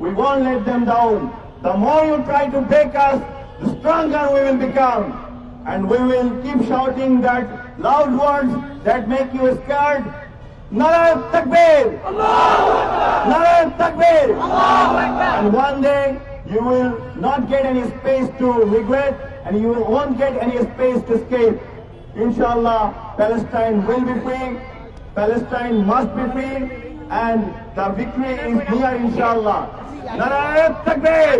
we won't let them down. The more you try to break us, the stronger we will become. And we will keep shouting that loud words that make you scared. Nara Takbir! Nara Takbir! And one day you will not get any space to regret and you won't get any space to escape. Inshallah, Palestine will be free. Palestine must be free and the victory is near inshallah. Nara Takbir!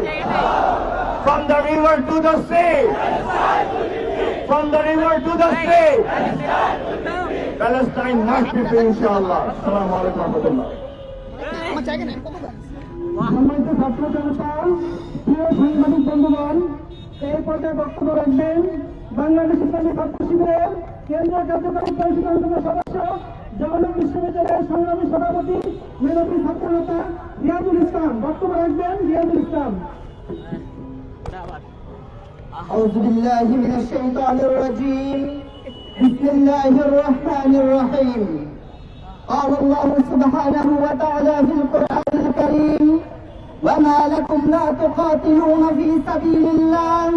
From the river to the sea! From the river to the sea! Palestine must be free inshallah. Assalamu alaikum wa rahmatullah. সম্মানিত ছাত্র জনতা প্রিয় সাংবাদিক বন্ধুগণ এই পর্যায়ে বক্তব্য রাখবেন বাংলাদেশ ইসলামী ছাত্র শিবিরের কেন্দ্রীয় কার্যকরী পরিষদের সদস্য জগন্নাথ বিশ্ববিদ্যালয়ের সংগ্রামী সভাপতি মেধাবী ছাত্র নেতা রিয়াজুল ইসলাম বক্তব্য রাখবেন রিয়াজুল ইসলাম أعوذ بالله من الشيطان الرجيم بسم الله الرحمن الرحيم قال الله سبحانه وتعالى في القرآن الكريم وما لكم لا تقاتلون في سبيل الله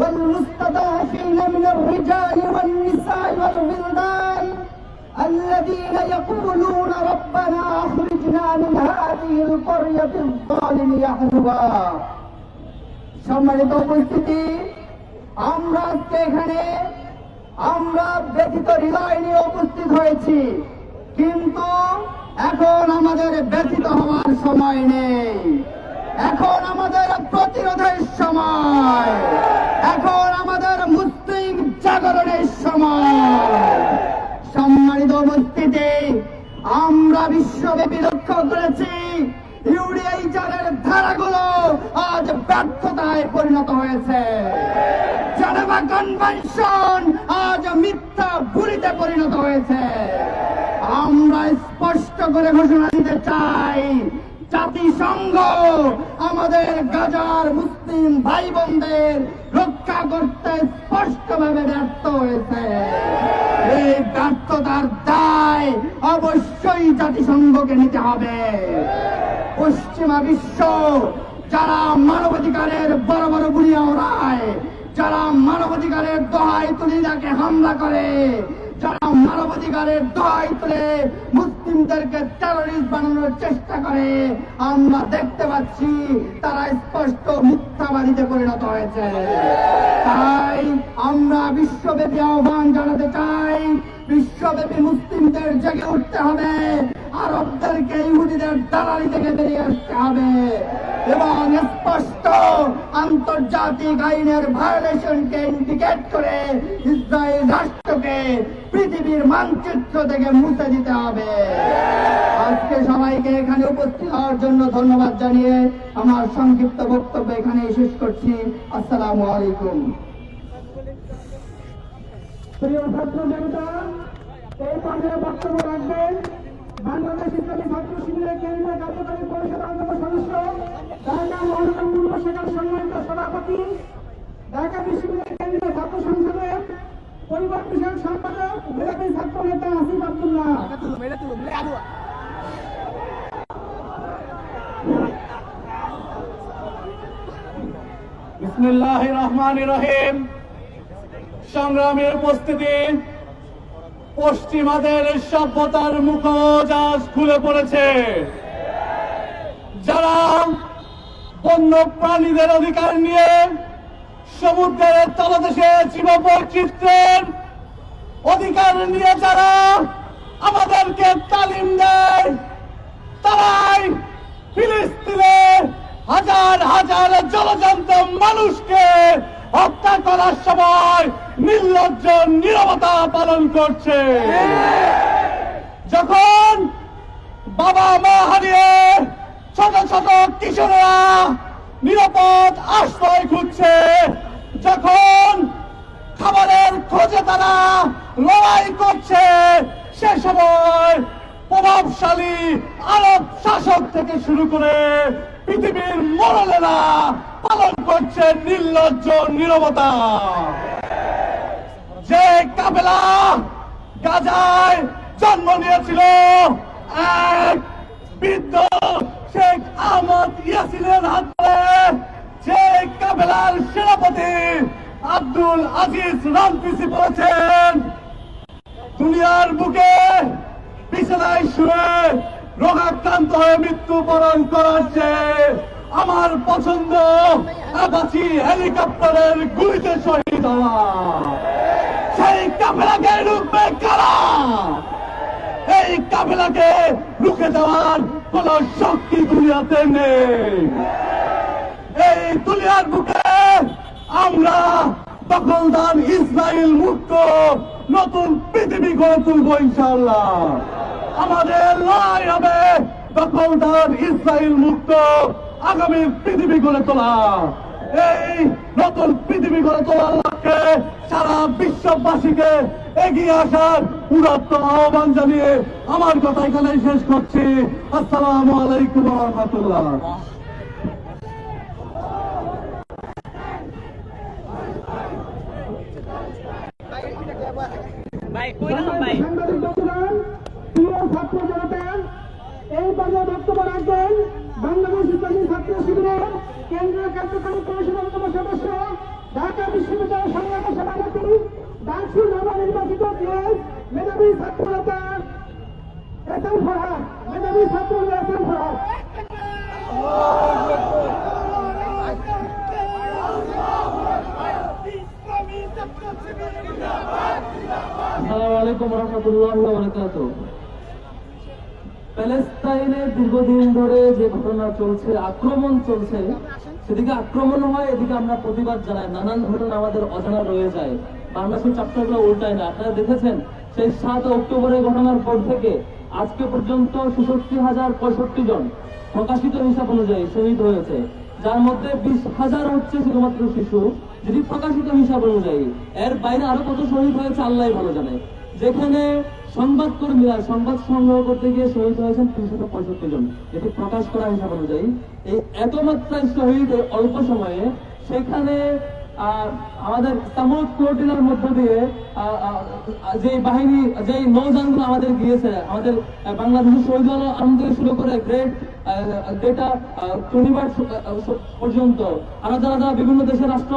والمستضعفين من الرجال والنساء والولدان الذين يقولون ربنا أخرجنا من হ্যাঁ القرية الظالم أهلها সম্মানিত উপস্থিতি আমরা আজকে এখানে আমরা ব্যথিত হৃদয় নিয়ে উপস্থিত হয়েছি কিন্তু এখন আমাদের ব্যথিত হওয়ার সময় নেই এখন আমাদের প্রতিরোধের সময় এখন আমাদের মুসলিম জাগরণের সময় সম্মানিত উপস্থিতি, আমরা বিশ্বব্যাপী লক্ষ্য করেছি ইউডিআইচারের ধারাগুলো আজ ব্যর্থতায় পরিণত হয়েছে। জেনেভা কনভেনশন আজ মিথ্যা ভুলিতে পরিণত হয়েছে। আমরা স্পষ্ট করে ঘোষণা দিতে চাই জাতিসংঘ, আমাদের গাজার মুসলিম ভাই বোনদের রক্ষা করতে স্পষ্টভাবে ব্যর্থ হয়েছে। এই ব্যর্থতার দায় অবশ্যই জাতিসংঘকে নিতে হবে। পশ্চিমা বিশ্ব, যারা মানবাধিকারের বড় বড় গুলিয়া ওড়ায় যারা মানবাধিকারের দোহাই তুলে তাকে হামলা করে মানবাধিকারের দোহাই তুলে মুসলিমদেরকে টেরোরিস্ট বানানোর চেষ্টা করে। আমরা দেখতে পাচ্ছি, তারা স্পষ্ট মিথ্যাবাদীতে পরিণত হয়েছে। তাই আমরা বিশ্বব্যাপী আহ্বান জানাতে চাই, বিশ্বব্যাপী মুসলিমদের জেগে উঠতে হবে, আরবদেরকে ইহুদিদের দালালি থেকে বেরিয়ে আসতে হবে। এবং স্পষ্ট আন্তর্জাতিক আইনের ভায়োলেশনকে ইন্ডিকেট করে ইসরায়েল রাষ্ট্রকে পৃথিবীর মানচিত্র থেকে মুছে দিতে হবে। আজকে সবাইকে এখানে উপস্থিত হওয়ার জন্য ধন্যবাদ জানিয়ে আমার সংক্ষিপ্ত বক্তব্য এখানে শেষ করছি। আসসালামু আলাইকুম। প্রিয় ছাত্র জনতা এই পর্যায়ে বক্তব্য রাখবেন। বাংলাদেশ ইসলামী ছাত্র শিবিরের কেন্দ্রীয় কার্যকরী পরিষদের অন্যতম সদস্য ঢাকা মহানগর পূর্ব শাখার সম্মানিত সভাপতি। ঢাকা বিশ্ববিদ্যালয় কেন্দ্রীয় ছাত্র সংসদের পরিবার বিষয়ক সম্পাদক, মেধাবী ছাত্র নেতা আসিফ আব্দুল্লাহ। বিসমিল্লাহ রহমান রহিম। সংগ্রামের উপস্থিতি পশ্চিমাদের সভ্যতার মুখোজাজ খুলে পড়েছে। যারা বন্য প্রাণীদের অধিকার নিয়ে সমুদ্রের তলদেশে জীব বৈচিত্র্যের অধিকার নিয়ে যারা আমাদেরকে তালিম দেয়, তারাই ফিলিস্তিনে হাজার হাজার জলজন্ত মানুষকে হত্যা করার সময় নির্লজ্জ নিরবতা পালন করছে। যখন বাবা মা হারিয়ে ছোট ছোট কিশোররা নিরাপদ আশ্রয় খুঁজছে, যখন খাবারের খোঁজে তারা লড়াই করছে, সে সময় প্রভাবশালী আরব শাসক থেকে শুরু করে পৃথিবীর মরলেরা পালন করছে নির্লজ্জ নিরবতা। যে কাবেলা গাজায় জন্ম নিয়েছিল, এক বৃদ্ধ শেখ আহমদ ইয়াসিনের হাত যে কাফেলার সেনাপতি আব্দুল আজিজ রামপিসি বলেছেন, দুনিয়ার বুকে বিছানায় শুয়ে রোগাক্রান্ত হয়ে মৃত্যুবরণ করার চেয়ে আমার পছন্দ আবাসি হেলিকপ্টারের গুলিতে শহীদ সেই কাফেলাকে রুখবে কারা? এই কাফেলাকে রুখে দেওয়ার কোন শক্তি দুনিয়াতে নেই। এই দুনিয়ার বুকে আমরা দখলদার ইসরায়েল মুক্ত নতুন পৃথিবী গড়ে তুলব ইনশাল্লাহ আমাদের লড়াই হবে দখলদার ইসরায়েল মুক্ত আগামী পৃথিবী গড়ে তোলা। এই নতুন পৃথিবী গড়ে তোলার লক্ষ্যে সারা বিশ্ববাসীকে এগিয়ে আসার উদাত্ত আহ্বান জানিয়ে আমার কথা এখানে শেষ করছি। আসসালামু আলাইকুম রহমতুল্লাহ। এই পর্যায়ে বক্তব্য রাখবেন। বাংলাদেশ ইসলামী ছাত্র শিবিরের কেন্দ্রীয় কার্যকরী পরিষদের অন্যতম সদস্য, ঢাকা বিশ্ববিদ্যালয় সংগ্রামের সভাপতি ডাকসুর নবনির্বাচিত মেধাবী ছাত্র নেতা এসএম ফরহাদ, মেধাবী ছাত্র নেতা ফরহাদ। আসসালামু আলাইকুম রহমতুল্লাহ বরকাত প্যালেস্তাইনে দীর্ঘদিন ধরে যে ঘটনা চলছে, আক্রমণ চলছে, সেদিকে আক্রমণ হয়, এদিকে আমরা প্রতিবাদ জানাই। নানান ঘটনা আমাদের অজানা রয়ে যায়। বাংলাদেশের চাপ্টারগুলো উল্টায় না, আপনারা দেখেছেন, সেই সাত অক্টোবরের ঘটনার পর থেকে আজকে পর্যন্ত ছেষট্টি হাজার পঁয়ষট্টি জন প্রকাশিত হিসাব অনুযায়ী শহীদ হয়েছে। যার মধ্যে বিশ হাজার হচ্ছে শুধুমাত্র শিশু। যদি প্রকাশিত হিসাব অনুযায়ী, এর বাইরে আরও কত শহীদ হয়েছে আল্লাহ ভালো জানে। যেখানে সংবাদ কর্মীরা সংবাদ সংগ্রহ করতে গিয়ে শহীদ হয়েছেন তিনশত পঁয়ষট্টি জন। এটি প্রকাশ করা হিসাব অনুযায়ী এই এত মাত্রায় শহীদ অল্প সময়ে সেখানে আমাদের তামুদ প্লোটিনের মধ্য দিয়ে যে বাহিনী, যে নৌযানগুলো আমাদের গিয়েছে, আমাদের বাংলাদেশের শহীদ আনন্দ থেকে শুরু করে গ্রেট ডেটা শনিবার পর্যন্ত। আলাদা আলাদা বিভিন্ন দেশের রাষ্ট্র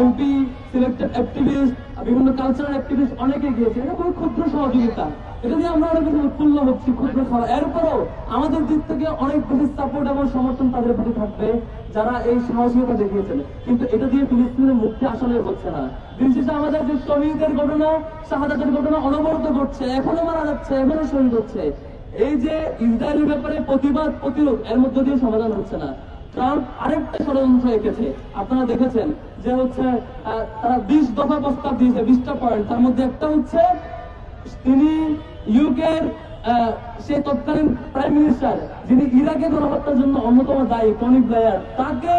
এমপি সিলেক্টেড অ্যাক্টিভিস্ট বিভিন্ন কালচারাল অ্যাক্টিভিস্ট অনেকে গিয়েছে। এটা খুবই ক্ষুদ্র সহযোগিতা। এটা আমরা অনেক বেশি উৎফুল্ল হচ্ছি, ক্ষুদ্র আমাদের দিক থেকে অনেক বেশি সাপোর্ট এবং সমর্থন তাদের প্রতি থাকবে যারা এই সাহসিকতা দেখিয়েছেন। কিন্তু এটা দিয়ে ফিলিস্তিনের মুক্তি আসলে হচ্ছে না। আমাদের যে শহীদের ঘটনা, শাহাদাতের ঘটনা অনবরত ঘটছে, এখনও মারা যাচ্ছে, এখনও শহীদ হচ্ছে। এই যে ইসরায়েলের ব্যাপারে প্রতিবাদ, প্রতিরোধ, এর মধ্য দিয়ে সমাধান হচ্ছে না। ট্রাম্প আরেকটা ষড়যন্ত্র এঁকেছে। আপনারা দেখেছেন যে হচ্ছে তারা বিশ দফা প্রস্তাব দিয়েছে, বিশটা পয়েন্ট। তার মধ্যে একটা হচ্ছে, তিনি ইউকের সে তৎকালীন প্রাইম মিনিস্টার যিনি ইরাকে গণহত্যার জন্য অন্যতম দায়ী টনি ব্লেয়ার তাকে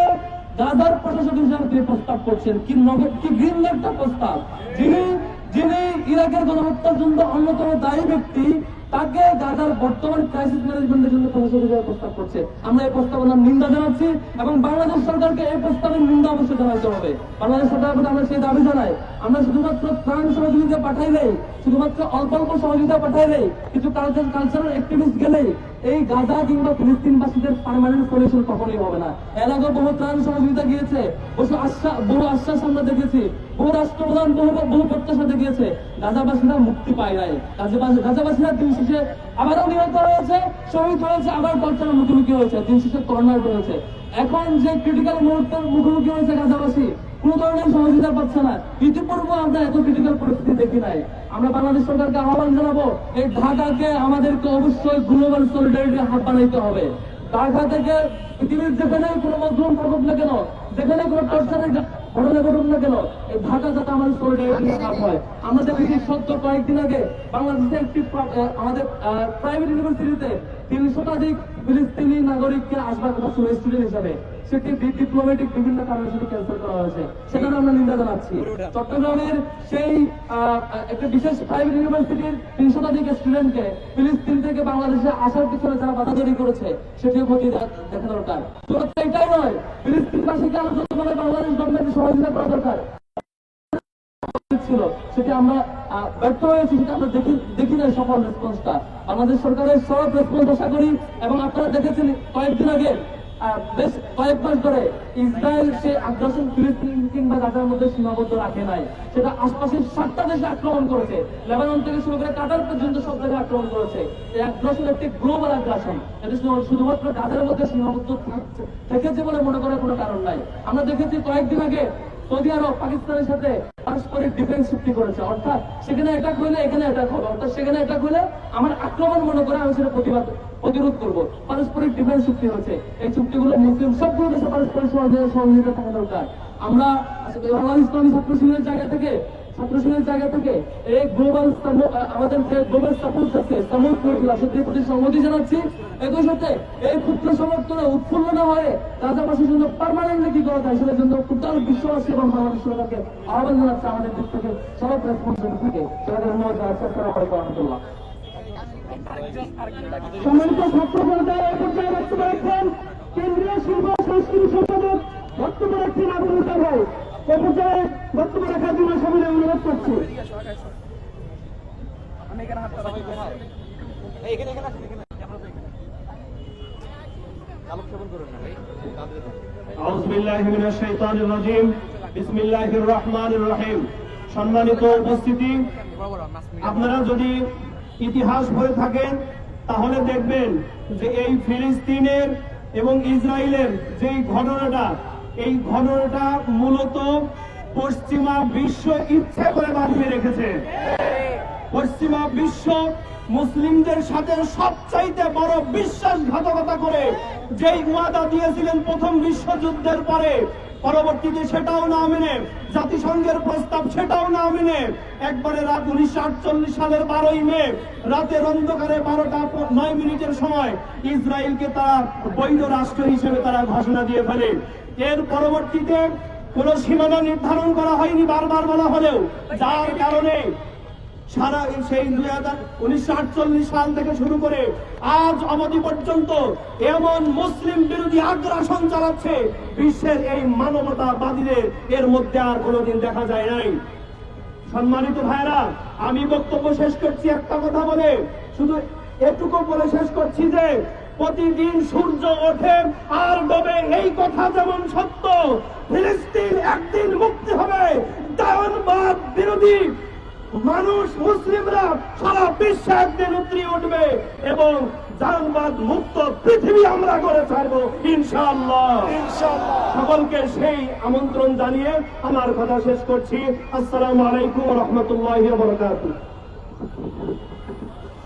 গাজার প্রশাসক হিসাবে তিনি প্রস্তাব করছেন। কি নগদ কি গ্রিন একটা প্রস্তাব? যিনি যিনি ইরাকের গণহত্যার জন্য অন্যতম দায়ী ব্যক্তি তাকে গাজার বর্তমান ক্রাইসিস ম্যানেজমেন্টের জন্য প্রশাসক হিসাবে প্রস্তাব করছে। আমরা এই প্রস্তাবনার নিন্দা জানাচ্ছি এবং বাংলাদেশ সরকারকে এই প্রস্তাবের নিন্দা অবশ্যই জানাতে হবে। বাংলাদেশ সরকারের প্রতি আমরা সেই দাবি জানাই। আমরা শুধুমাত্র ত্রাণ সহযোগিতা পাঠাইলেই শুধুমাত্র অল্প অল্প সহযোগিতা পাঠাইলেই কিছু কালচার কালচারাল অ্যাক্টিভিস্ট গেলেই এই গাজা কিংবা ফিলিস্তিনবাসীদের পার্মানেন্ট সলিউশন কখনোই হবে না। এর আগে বহু ত্রাণ সহযোগিতা গিয়েছে, বহু আশ্বাস বহু আশ্বাস আমরা দেখেছি, বহু রাষ্ট্রপ্রধান বহু বহু প্রত্যাশা দেখিয়েছে। গাজাবাসীরা মুক্তি পায় নাই। গাজাবাসীরা দিন শেষে আবারও নিহত হয়েছে, শহীদ হয়েছে, আবার কর্তারা মুখোমুখি হয়েছে, দিন শেষে কর্নার হয়েছে এখন যে ক্রিটিক্যাল মুহূর্তের মুখোমুখি হয়েছে গাজাবাসী কোন ধরনের সহযোগিতা পাচ্ছে না। ইতিপূর্বে আমরা এত ক্রিটিক্যাল পরিস্থিতি দেখি নাই। আমরা বাংলাদেশ সরকারকে আহ্বান জানাব, এই ঢাকাকে আমাদেরকে অবশ্যই গ্লোবাল সলিডারিটি হাত বানাইতে হবে। ঢাকা থেকে পৃথিবীর যেখানে কোনো মজলুম থাকুক না কেন যেখানে কোনো টর্চারের ঘটনা ঘটুক না কেন? এই ঢাকা যাতে আমাদের হাত হয়। আমরা দেখেছি সত্য কয়েকদিন আগে বাংলাদেশে একটি আমাদের প্রাইভেট ইউনিভার্সিটিতে তিন শতাধিক ফিলিস্তিনি নাগরিককে আসবার কথা ছিল স্টুডেন্ট হিসাবে। সেটি ডিপ্লোমেটিক বিভিন্ন কারণে সেটি ক্যান্সেল করা হয়েছে। আমরা নিন্দা জানাচ্ছি। চট্টগ্রামের সেই একটা বিশেষ প্রাইভেট ইউনিভার্সিটির তিন শতাধিক স্টুডেন্টকে ফিলিস্তিন থেকে বাংলাদেশে আসার পিছনে যারা বাধা তৈরি করেছে সেটিও দেখা দরকার। এটাই নয় ফিলিস্তিনবাসীকে আলোচনা করে বাংলাদেশ গভর্নমেন্টের সহযোগিতা করা দরকার। ছিল সেটা আমরা ব্যর্থ হয়েছি সেটা আমরা দেখি দেখি নাই সফল রেসপন্সটা আমাদের সরকারের সব রেসপন্স আশা করি এবং আপনারা দেখেছেন কয়েকদিন আগে বেশ কয়েক মাস ধরে ইসরায়েল সে আগ্রাসন ফিলিস্তিন কিংবা গাজার মধ্যে সীমাবদ্ধ রাখে নাই। সেটা আশপাশের সাতটা দেশে আক্রমণ করেছে। লেবানন থেকে শুরু করে কাতার পর্যন্ত সব জায়গায় আক্রমণ করেছে। এই আগ্রাসন একটি গ্লোবাল আগ্রাসন। এটা শুধুমাত্র গাজার মধ্যে সীমাবদ্ধ থেকেছে বলে মনে করার কোনো কারণ নাই। আমরা দেখেছি কয়েকদিন আগে সৌদি আরব, পাকিস্তানের সাথে পারস্পরিক ডিফেন্স চুক্তি করেছে। অর্থাৎ সেখানে অ্যাটাক হলে এখানে অ্যাটাক হবে। অর্থাৎ সেখানে অ্যাটাক হলে আমার আক্রমণ মনে করে আমি সেটা প্রতিবাদ, প্রতিরোধ করব। পারস্পরিক ডিফেন্স চুক্তি হয়েছে। এই চুক্তিগুলো মুসলিম সবগুলো দেশে পারস্পরিক সহযোগিতা থাকা দরকার। আমরা আসলে বাংলাদেশ ইসলামী ছাত্র শিবিরের জায়গা থেকে ছাত্র শিবিরের জায়গা থেকে এই গ্লোবাল আমাদের যে গ্লোবাল সাপোর্ট আছে সামুদ করেছিল সেটির প্রতি সম্মতি জানাচ্ছি, একই সাথে এই ক্ষুদ্র সমর্থনে উৎফুল্ল না হয়ে রাজাবাসীর জন্য পারমানেন্টলি কি করা যায়, সেটার জন্য টোটাল বিশ্ববাসী এবং বাংলাদেশ সরকারকে আহ্বান জানাচ্ছে আমাদের দিক থেকে। সব রেসপন্সিবিলিটি থেকে। সেটা ধন্যবাদ জানাচ্ছি আসসালামু আলাইকুম রহমতুল্লাহ সম্মানিত ছাত্র জনতা এই পর্যায়ে বক্তব্য রাখছেন কেন্দ্রীয় শিল্প সংস্কৃতি সম্পাদক বক্তব্য রাখছেন আবুল মুসা ভাই। পর্যায়ে বক্তব্য রাখার জন্য সবাই অনুরোধ করছি। সম্মানিত উপস্থিতি, আপনারা যদি ইতিহাস পড়ে থাকেন, তাহলে দেখবেন যে এই ফিলিস্তিনের এবং ইসরায়েলের যে ঘটনাটা এই ঘটনাটা মূলত পশ্চিমা বিশ্ব ইচ্ছে করে বাঁধিয়ে রেখেছে। পশ্চিমা বিশ্ব মুসলিমদের সাথে সবচাইতে বড় বিশ্বাসঘাতকতা করে যেই ওয়াদা দিয়েছিলেন প্রথম বিশ্বযুদ্ধের পরে, পরবর্তীতে সেটাও না মেনে, জাতিসংঘের প্রস্তাব সেটাও না মেনে, একবারে রাত উনিশশো আটচল্লিশ সালের বারোই মে, রাতের অন্ধকারে বারোটা নয় মিনিটের সময় ইসরায়েলকে তারা বৈধ রাষ্ট্র হিসেবে তারা ঘোষণা দিয়ে ফেলে। এর পরবর্তীতে কোন সীমানা নির্ধারণ করা হয়নি বারবার বলা হলেও। যার কারণে সারা সেই দুই হাজার সাল থেকে শুরু করে আজ অবধি পর্যন্ত এমন মুসলিম বিরোধী আগ্রাসন চালাচ্ছে বিশ্বের এই মানবতাবাদীদের। এর মধ্যে আর কোনোদিন দেখা যায় নাই। সম্মানিত ভাইরা আমি বক্তব্য শেষ করছি একটা কথা বলে। শুধু এটুকু বলে শেষ করছি যে প্রতিদিন সূর্য ওঠে আর ডোবে এই কথা যেমন সত্য ফিলিস্তিন একদিন মুক্তি হবে দায়নবাদ বিরোধী। মানুষ মুসলিমরা সারা বিশ্বে একদিন উতরিয়ে উঠবে এবং জানবাদ মুক্ত পৃথিবী আমরা করে ছাড়বো ইনশাআল্লাহ। সকলকে সেই আমন্ত্রণ জানিয়ে আমার কথা শেষ করছি। আসসালামু আলাইকুম রহমতুল্লাহ বরকাতুহ।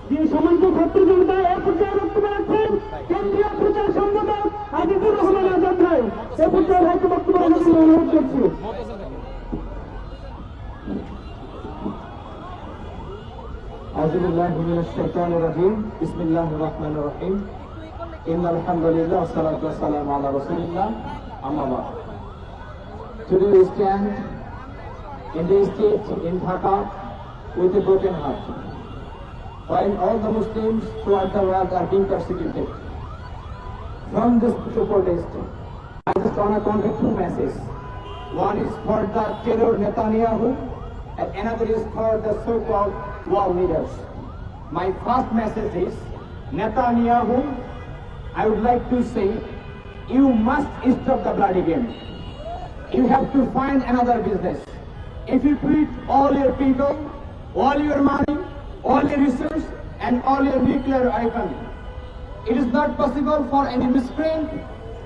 যিনি সম্মানিত ছাত্র জনতা এই পর্যায়ে বক্তব্য রাখছেন কেন্দ্রীয় প্রচার সম্পাদক আজিজুর রহমান আজাদ ভাই এই পর্যায়ে ভাইকে বক্তব্য রাখার জন্য অনুরোধ করছি أعوذ بالله من الشيطان الرجيم بسم الله الرحمن الرحيم إن الحمد لله والصلاة والسلام على رسول الله أما بعد Today we stand in the state in Dhaka with a broken heart While all the Muslims throughout the world are being persecuted. From this protest, I just want to convey two messages. One is for the terror Netanyahu and another is for the so-called world leaders. My first message is, Netanyahu, I would like to say, you must stop the bloody game. You have to find another business. If you treat all your people, all your money, all your resources, and all your nuclear weapons, it is not possible for any miscreant,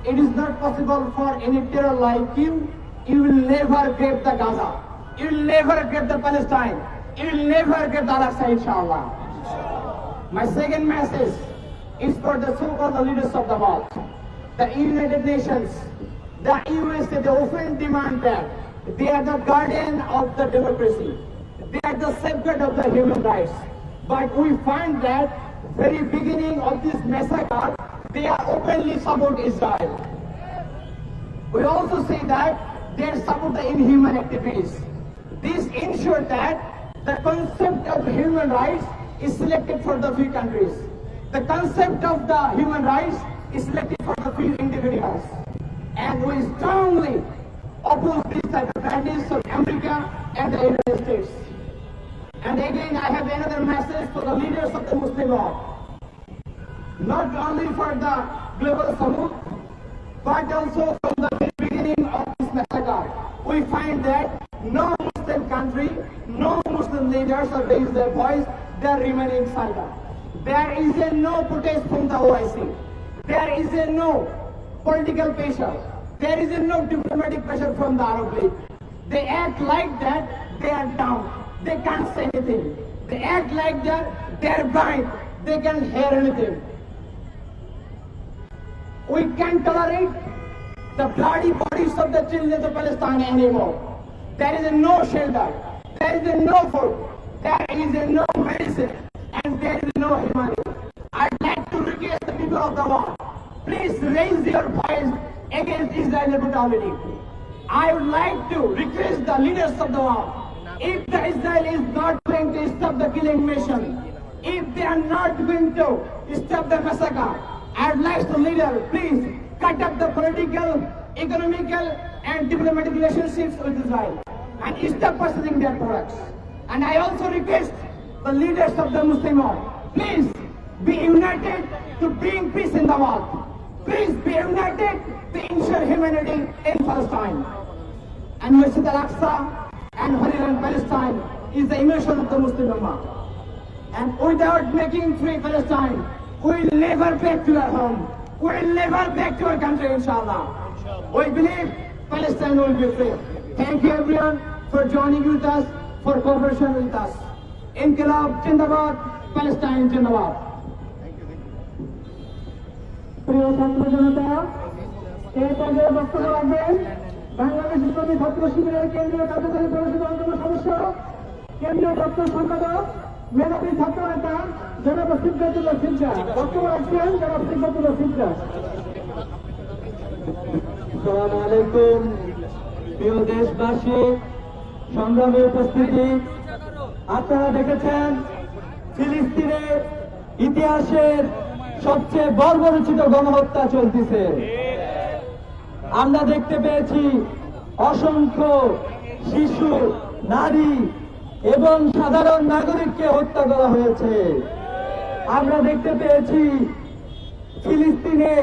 it is not possible for any terror like you, you will never get the Gaza. You will never get the Palestine. You will never get the Al-Aqsa, inshallah. My second message is for the so-called leaders of the world. The United Nations, the USA, they often demand that they are the guardian of the democracy. They are the safeguard of the human rights. But we find that very beginning of this massacre, they are openly support Israel. We also say that they support the inhuman activities. This ensures that the concept of human rights is selected for the few countries. The concept of the human rights is selected for the few individuals. And we strongly oppose this type of practice from America and the United States. And again, I have another message to the leaders of the Muslim world. Not only for the global summit, but also from the very beginning of this massacre, we find that no Muslim country, no Muslim leaders have raised their voice, they are remaining silent. There is a no protest from the OIC. There is a no political pressure. There is a no diplomatic pressure from the Arab League. They act like that, they are down. They can't say anything. They act like that, they are blind. They can't hear anything. We can't tolerate the bloody bodies of the children of Palestine anymore. There is no shelter. There is no food. There is no medicine. And there is no humanity. I'd like to request the people of the world, please raise your voice against Israeli brutality. I would like to request the leaders of the world, if the Israel is not going to stop the killing mission, if they are not going to stop the massacre, I'd like the leader, please cut up the political, economical, and diplomatic relationships with Israel and stop purchasing their products. And I also request the leaders of the Muslim world, please be united to bring peace in the world. Please be united to ensure humanity in Palestine. And Masjid al-Aqsa and Holy Palestine is the emotion of the Muslim Ummah. And without making free Palestine, we will never back to our home. We will never back to our country, inshallah. We believe Palestine will be free. Thank you everyone for joining with us, for cooperation with us. Inkilab Jindabad, Palestine Jindabad. প্রিয় ছাত্র জনতা এই পর্যায়ে বক্তব্য রাখবেন বাংলাদেশ ইসলামী ছাত্র শিবিরের কেন্দ্রীয় কার্যকরী পরিষদের অন্যতম সদস্য, কেন্দ্রীয় দপ্তর সম্পাদক, মেধাবী ছাত্র নেতা, জনাব সিদ্ধাতুল্লাহ সিদ্ধা বক্তব্য রাখছেন জনাব সিদ্ধাতুল্লাহ সিদ্ধা আসসালামু আলাইকুম। প্রিয় দেশবাসী, সংগ্রামী উপস্থিতি। আপনারা দেখেছেন ইতিহাসের সবচেয়ে বর্বরচিত গণহত্যা চলতেছে। আমরা দেখতে পেয়েছি অসংখ্য শিশু, নারী এবং সাধারণ নাগরিককে হত্যা করা হয়েছে। আমরা দেখতে পেয়েছি ফিলিস্তিনে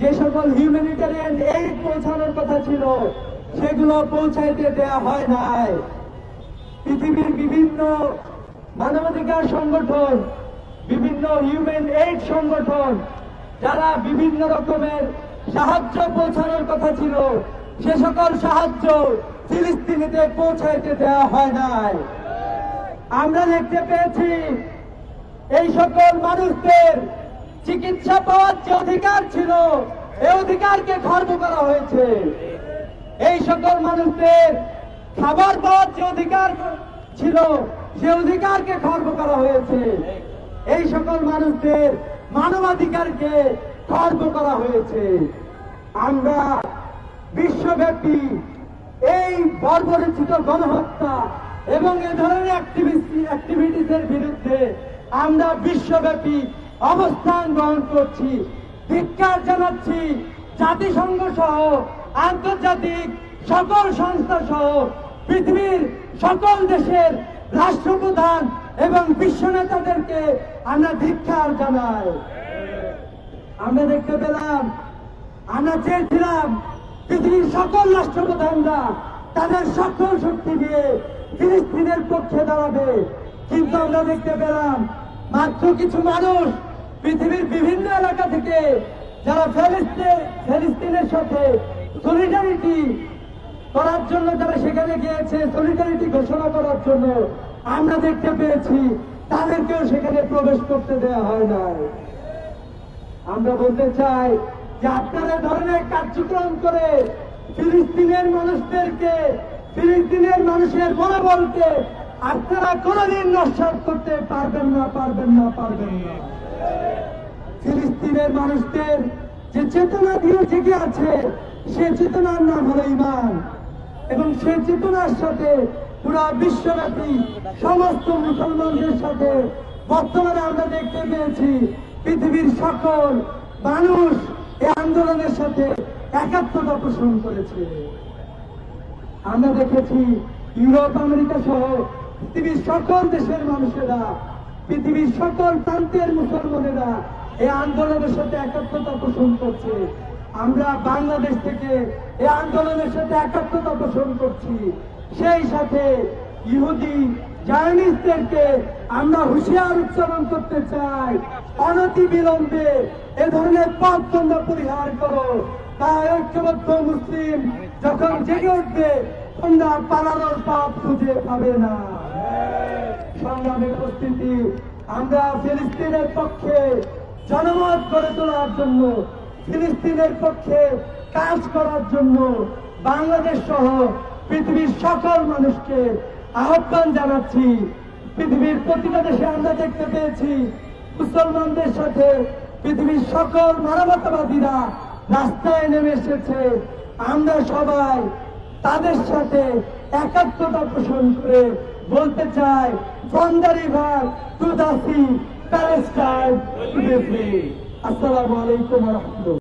যে সকল হিউম্যানিটারিয়ান এইড পৌঁছানোর কথা ছিল, সেগুলো পৌঁছাইতে দেয়া হয় নাই। পৃথিবীর বিভিন্ন মানবাধিকার সংগঠন, বিভিন্ন হিউম্যান এইড সংগঠন, যারা বিভিন্ন রকমের সাহায্য পৌঁছানোর কথা ছিল। সে সকল সাহায্য ফিলিস্তিনিতে পৌঁছাইতে দেওয়া হয় নাই। আমরা দেখতে পেয়েছি, এই সকল মানুষদের চিকিৎসা পাওয়ার যে অধিকার ছিল এই অধিকারকে খর্ব করা হয়েছে। এই সকল মানুষদের খাবার পাওয়ার যে অধিকার ছিল, সে অধিকারকে খর্ব করা হয়েছে। এই সকল মানুষদের মানবাধিকারকে খর্ব করা হয়েছে। আমরা বিশ্বব্যাপী এই বর্বরচিত গণহত্যা এবং এ ধরনের অ্যাক্টিভিটিসের বিরুদ্ধে আমরা বিশ্বব্যাপী অবস্থান গ্রহণ করছি। ধিক্কার জানাচ্ছি। জাতিসংঘ সহ, আন্তর্জাতিক সকল সংস্থা সহ, পৃথিবীর সকল দেশের রাষ্ট্রপ্রধান এবং বিশ্ব নেতাদেরকে আমরা ধিক্কার জানাই। আমরা দেখতে পেলাম, আমরা চেয়েছিলাম পৃথিবীর সকল রাষ্ট্রপ্রধানরা তাদের সকল শক্তি দিয়ে ফিলিস্তিনের পক্ষে দাঁড়াবে। কিন্তু আমরা দেখতে পেলাম মাত্র কিছু মানুষ পৃথিবীর বিভিন্ন এলাকা থেকে যারা ফিলিস্তিন, ফিলিস্তিনের সাথে সলিডারিটি করার জন্য যারা সেখানে গিয়েছে সলিডারিটি ঘোষণা করার জন্য আমরা দেখতে পেয়েছি, তাদেরকেও সেখানে প্রবেশ করতে দেওয়া হয় নাই। আমরা বলতে চাই যে আপনারা ধরনের কার্যক্রম করে ফিলিস্তিনের মানুষদেরকে, ফিলিস্তিনের মানুষের মনোবলকে আপনারা কোনোদিন নস্বাত করতে পারবেন না পারবেন না পারবেন না। ফিলিস্তিনের মানুষদের যে চেতনা দিয়ে জেগে আছে, সে চেতনার নাম হলো ইমান এবং সে চেতনার সাথে পুরা বিশ্বব্যাপী সমস্ত মুসলমানদের সাথে বর্তমানে আমরা দেখতে পেয়েছি পৃথিবীর সকল মানুষ এই আন্দোলনের সাথে একাত্মতা পোষণ করেছে। আমরা দেখেছি ইউরোপ, আমেরিকা সহ পৃথিবীর সকল দেশের মানুষেরা, পৃথিবীর সকল প্রান্তের মুসলমানেরা এই আন্দোলনের সাথে একাত্মতা পোষণ করছে। আমরা বাংলাদেশ থেকে এই আন্দোলনের সাথে একাত্মতা পোষণ করছি। সেই সাথে ইহুদি জার্নিস্টদেরকে আমরা হুঁশিয়ার উচ্চারণ করতে চাই। অনতি বিলম্বে এ ধরনের পথ তোমরা পরিহার করো। তাই ঐক্যবদ্ধ মুসলিম যখন জেগে উঠবে, তোমরা পালানোর পথ খুঁজে পাবে না। সংগ্রামী উপস্থিতি, আমরা ফিলিস্তিনের পক্ষে জনমত গড়ে তোলার জন্য, ফিলিস্তিনের পক্ষে কাজ করার জন্য বাংলাদেশ সহ পৃথিবীর সকল মানুষকে আহ্বান জানাচ্ছি। পৃথিবীর প্রতিটা দেশে আমরা দেখতে পেয়েছি মুসলমানদের সাথে পৃথিবীর সকল মানবতাবাদীরা রাস্তায় নেমে এসেছে। আমরা সবাই তাদের সাথে একাত্মতা পোষণ করে বলতে চাই from the river to the Palestine আসসালামু আলাইকুম রহমতুল্লাহ।